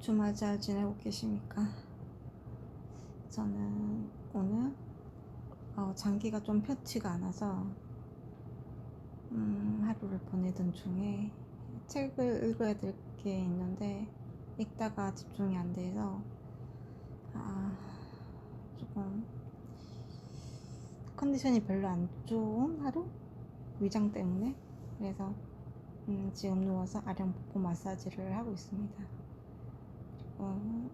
주말 잘 지내고 계십니까? 저는 오늘 어, 장기가 좀 편치가 않아서 음, 하루를 보내던 중에 책을 읽어야 될 게 있는데 읽다가 집중이 안 돼서 아, 조금 컨디션이 별로 안 좋은 하루? 위장 때문에 그래서 음, 지금 누워서 아령 복부 마사지를 하고 있습니다. 어,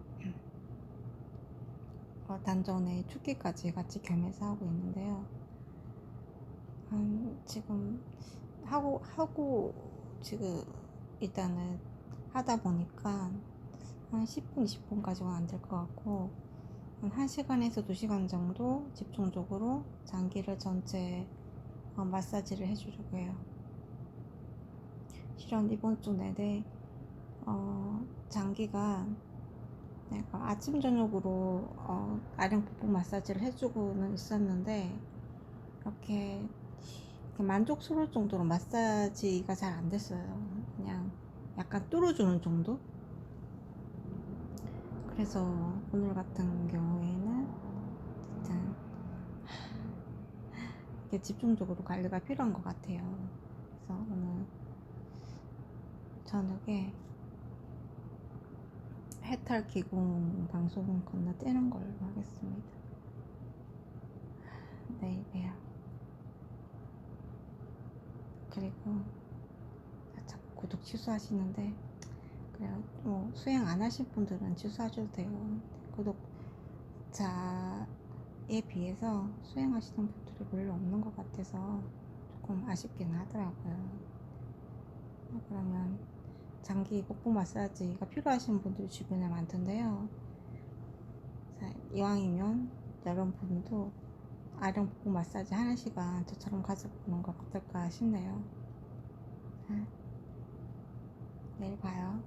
어, 단전에 축기까지 같이 겸해서 하고 있는데요. 한 지금 하고 하고 지금 일단은 하다 보니까 한 10분, 20분까지는 안 될 것 같고 한 1시간에서 2시간 정도 집중적으로 장기를 전체 어, 마사지를 해주려고 해요. 실은 이번 주 내내 어, 장기가 내가 아침 저녁으로 어, 아령 복부 마사지를 해주고는 있었는데 이렇게, 이렇게 만족스러울 정도로 마사지가 잘 안 됐어요. 그냥 약간 뚫어주는 정도? 그래서 오늘 같은 경우에는 일단 이렇게 집중적으로 관리가 필요한 것 같아요. 그래서 오늘 저녁에 해탈 기공 방송 건너뛰는 걸로 하겠습니다. 내일 봬요. 그리고 자꾸 구독 취소하시는데 그래요. 뭐 수행 안 하신 분들은 취소하셔도 돼요. 구독자에 비해서 수행하시는 분들이 별로 없는 것 같아서 조금 아쉽긴 하더라고요. 그러면 장기 복부 마사지가 필요하신 분들 주변에 많던데요. 자, 이왕이면 여러분도 아령 복부 마사지 시간 저처럼 가져보는 거 어떨까 싶네요. 자, 내일 봐요.